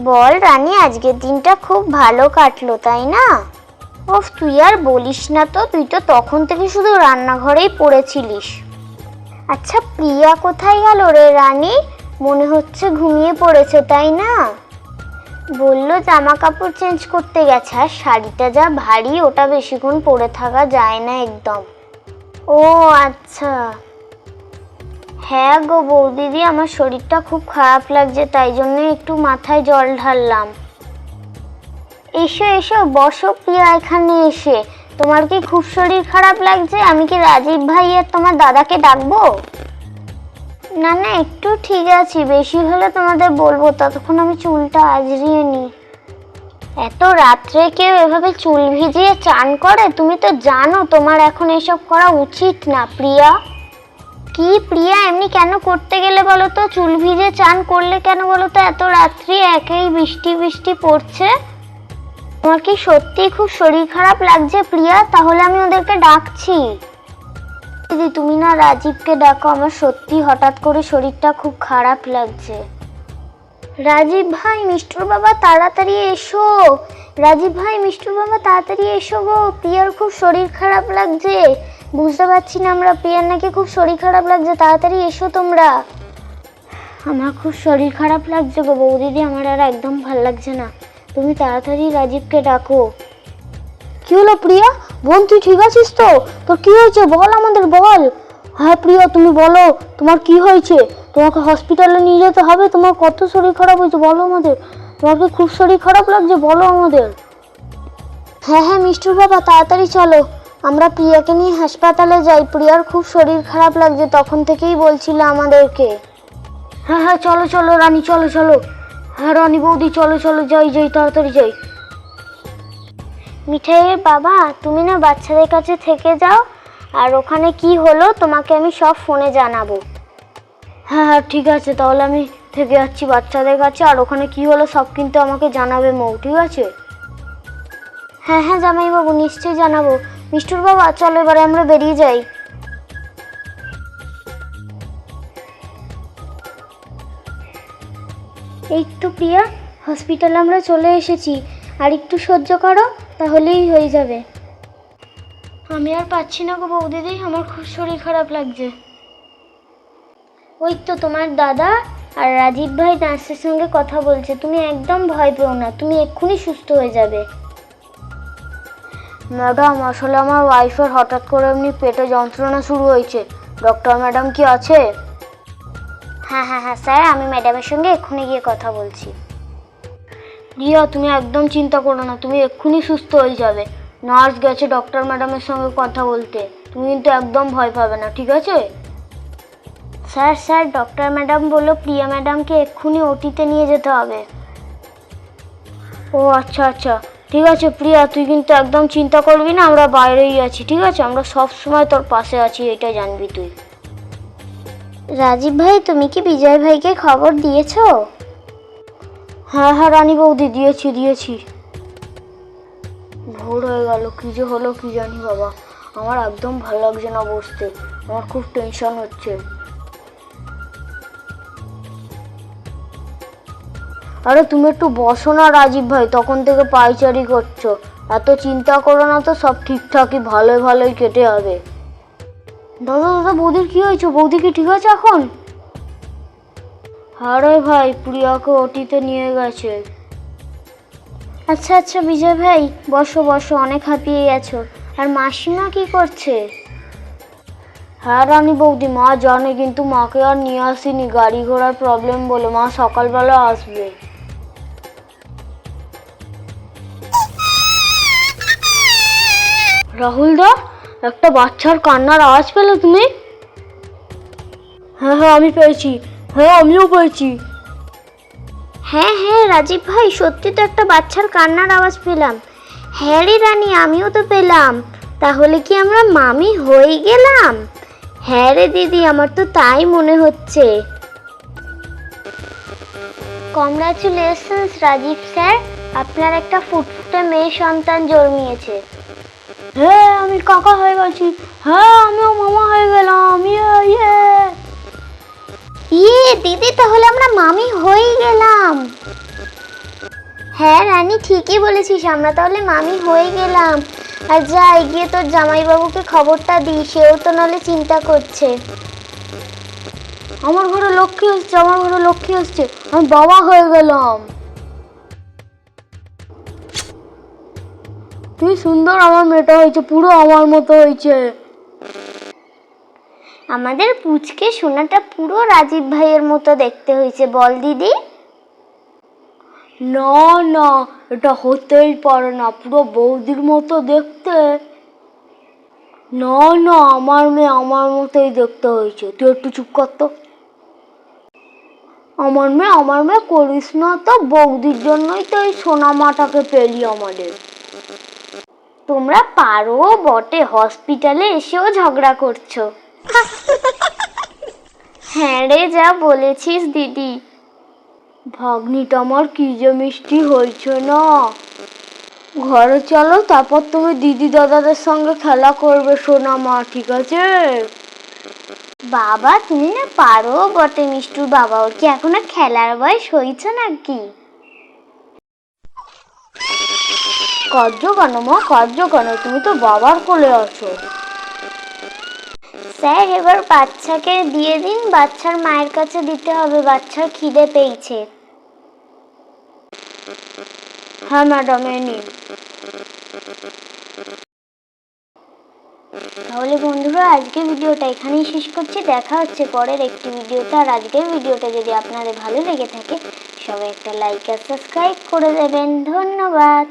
বল রানী, আজকের দিনটা খুব ভালো কাটলো, তাই না? ওফ, তুই আর বলিস না তো, তুই তো তখন থেকে শুধু রান্নাঘরেই পড়েছিলিস। আচ্ছা প্রিয়া কোথায় গেল রে রানী? মনে হচ্ছে ঘুমিয়ে পড়েছে, তাই না? বলল জামা কাপড় চেঞ্জ করতে গেছে, আর শাড়িটা যা ভারী, ওটা বেশিক্ষণ পরে থাকা যায় না একদম। ও আচ্ছা। হ্যাঁ গো বৌদিদি, আমার শরীরটা খুব খারাপ লাগছে, তাই জন্য একটু মাথায় জল ঢাললাম। এসো এসো, বসো প্রিয়া এখানে এসে। তোমার কি খুব শরীর খারাপ লাগছে? আমি কি রাজীব ভাই আর তোমার দাদাকে ডাকবো? না না, একটু ঠিক আছি, বেশি হলে তোমাদের বলব, ততক্ষণ আমি চুলটা আজরিয়ে নিই। এত রাত্রে কেউ এভাবে চুল ভিজিয়ে চান করে? তুমি তো জানো, তোমার এখন এসব করা উচিত না, প্রিয়া। কি প্রিয়া, এমনি কেন করতে গেলে বলো তো? চুল ভিজে চান করলে কেন বলো তো? এত রাত্রি একেই বৃষ্টি বৃষ্টি পড়ছে। তোমার কি সত্যি খুব শরীর খারাপ লাগছে প্রিয়া? তাহলে আমি ওদেরকে ডাকছি। দিদি, তুমি না রাজীবকে ডাকো, আমার সত্যি হঠাৎ করে শরীরটা খুব খারাপ লাগছে। রাজীব ভাই, মিষ্টুর বাবা, তাড়াতাড়ি এসো। রাজীব ভাই, মিষ্টুর বাবা, তাড়াতাড়ি এসো গো। প্রিয়ার খুব শরীর খারাপ লাগছে। বুঝতে পারছি না আমরা প্রিয়ার নাকি খুব শরীর খারাপ লাগছে তাড়াতাড়ি এসো তোমরা। আমার খুব শরীর খারাপ লাগছে গো বৌদিদি আমার আর একদম ভালো লাগছে না। তুমি তাড়াতাড়ি রাজীবকে ডাকো। কি হলো প্রিয়া? বোন তুই ঠিক আছিস তো? তোর কি হয়েছে? বল আমাদের বল। হ্যাঁ প্রিয়া তুমি বলো তোমার কি হয়েছে? তোমাকে হসপিটালে নিয়ে যেতে হবে? তোমার কত শরীর খারাপ হয়েছে? বলো আমাদের। তোমার কি খুব শরীর খারাপ লাগছে? বলো আমাদের। হ্যাঁ হ্যাঁ মিষ্টুর বাবা তাড়াতাড়ি চলো। আমরা প্রিয়াকে নিয়ে হাসপাতালে যাই। প্রিয়ার খুব শরীর খারাপ লাগছে তখন থেকেই বলছিল আমাদেরকে। হ্যাঁ হ্যাঁ চলো চলো রানী চলো চলো। হ্যাঁ রানী বৌদি চলো চলো যাই যাই তাড়াতাড়ি যাই। মিঠাইয়ের বাবা তুমি না বাচ্চাদের কাছে থেকে যাও আর ওখানে কি হলো তোমাকে আমি সব ফোনে জানাব। হ্যাঁ হ্যাঁ ঠিক আছে তাহলে আমি থেকে যাচ্ছি বাচ্চাদের কাছে আর ওখানে কি হলো সব কিন্তু আমাকে জানাবে মৌ ঠিক আছে? হ্যাঁ হ্যাঁ জামাইবাবু নিশ্চয়ই জানাব। মিষ্টুর বাবা, চলো এবারে আমরা বেরিয়ে যাই। এই তো প্রিয়া হসপিটালে আমরা চলে এসেছি। আর একটু সহ্য করো, তাহলেই হয়ে যাবে। আমি আর পাচ্ছি না গো বৌদিদি, আমার খুব শরীর খারাপ লাগছে। ওই তো তোমার দাদা আর রাজীব ভাই নার্সের সঙ্গে কথা বলছে। তুমি একদম ভয় পেও না, তুমি এক্ষুনি সুস্থ হয়ে যাবে। ম্যাডাম আসলে আমার ওয়াইফের হঠাৎ করে এমনি পেটে যন্ত্রণা শুরু হয়েছে। ডক্টর ম্যাডাম কি আছে? হ্যাঁ হ্যাঁ হ্যাঁ স্যার আমি ম্যাডামের সঙ্গে এক্ষুনি গিয়ে কথা বলছি। রিয়া তুমি একদম চিন্তা করো না তুমি এক্ষুনি সুস্থ হয়ে যাবে। নার্স গেছে ডক্টর ম্যাডামের সঙ্গে কথা বলতে। তুমি কিন্তু একদম ভয় পাবে না ঠিক আছে? স্যার স্যার ডক্টর ম্যাডাম বলল প্রিয়া ম্যাডামকে এক্ষুনি ওটিতে নিয়ে যেতে হবে। ও আচ্ছা আচ্ছা। ঠিক আছে প্রিয়া তুই কিন্তু একদম চিন্তা করবি না আমরা বাইরেই আছি ঠিক আছে? আমরা সব সময় তোর পাশে আছি এটা জানবি তুই। রাজীব ভাই তুমি কি বিজয় ভাইকে খবর দিয়েছ? হ্যাঁ হ্যাঁ রানী বৌদি দিয়েছি দিয়েছি। ভোর হয়ে গেল কি যে হলো কী জানি বাবা। আমার একদম ভালো লাগছে না বসতে আমার খুব টেনশন হচ্ছে। আরে তুমি একটু বসো না রাজীব ভাই, তখন থেকে পাইচারি করছ। এত চিন্তা করো না তো, সব ঠিকঠাকই, ভালোই ভালোই কেটে যাবে দাদা দাদা, বৌদির কি হয়েছে? বৌদি কি ঠিক আছে এখন? আরে ভাই, প্রিয়াকে ওটিতে নিয়ে গেছে। আচ্ছা আচ্ছা বিজয় ভাই, বসো বসো, অনেক হাঁপিয়ে গেছো। আর মাসিমা কি করছে? হ্যাঁ রানী বৌদি, মা জানে, কিন্তু মাকে আর নিয়ে আসিনি। গাড়ি ঘোড়ার প্রবলেম বলে মা সকালবেলা আসবে। রাহুল দা, একটা বাচ্চার কান্নার আওয়াজ পেলে তুমি? হ্যাঁ হ্যাঁ আমি পেয়েছি। হ্যাঁ আমিও পেয়েছি। হ্যাঁ হ্যাঁ রাজীব ভাই, সত্যি তো একটা বাচ্চার কান্নার আওয়াজ পেলাম। হ্যাঁ রে রানী, আমিও তো পেলাম। তাহলে কি আমরা মামি হয়ে গেলাম? হ্যাঁ রে দিদি আমার তো তাই মনে হচ্ছে। Congratulations Rajib sir. আপনার একটা ফুটফুটে মেয়ে সন্তান জন্মিয়েছে। হ্যাঁ আমি কাকা হয়ে গেছি। হ্যাঁ আমিও মামা হয়ে গেলাম ইয়ে। ইয়ে দিদি তাহলে আমরা মামি হয়ে গেলাম। হ্যাঁ রানী ঠিকই বলেছিস আমরা তাহলে মামি হয়ে গেলাম। আর যাই গিয়ে তোর জামাইবাবুকে খবরটা দিই, সেও তো নাহলে চিন্তা করছে। আমার ঘরে লক্ষ্মী আসছে আমার ঘরে লক্ষ্মী আসছে আমি বাবা হয়ে গেলাম। তুই সুন্দর আমার মেয়েটা হয়েছে, পুরো আমার মতো হয়েছে। আমাদের পুচকে সোনাটা পুরো রাজীব ভাইয়ের মতো দেখতে হয়েছে, বল দিদি। না না, এটা হতেই পারে না, পুরো বৌদির মতো দেখতে। না না, আমার মেয়ে আমার মতোই দেখতে হয়েছে। তুই একটু চুপ কর তো। আমার মেয়ে আমার মেয়ে করিস না তো, বৌদির জন্যই তো এই সোনা মাটাকে পেলি আমাদের। তোমরা পারো বটে, হসপিটালে এসেও ঝগড়া করছ। হ্যাঁ রে, যা বলেছিস দিদি। ভাগ্নিটা আমার কি যে মিষ্টি হয়েছে না? ঘরে চলো তারপর তুমি দিদি দাদাদের সঙ্গে খেলা করবে সোনা মা ঠিক আছে? বাবা তুমি না পারো বটে মিষ্টুর বাবা ওর কি এখন আর খেলার বয়স হয়েছে নাকি? কার্য কেন মা কার্য কেন তুমি তো বাবার কোলে আছো। স্যার এবার বাচ্চাকে দিয়ে দিন বাচ্চার মায়ের কাছে দিতে হবে বাচ্চার খিদে পেয়েছে। হ্যাঁ ম্যাডাম এই নিন। তাহলে বন্ধুরা আজকে ভিডিওটা এখানেই শেষ করছি। দেখা হচ্ছে পরের একটি ভিডিওতে। আর আজকের ভিডিওটা যদি আপনাদের ভালো লেগে থাকে, সবাই একটা লাইক আর সাবস্ক্রাইব করে দেবেন। ধন্যবাদ।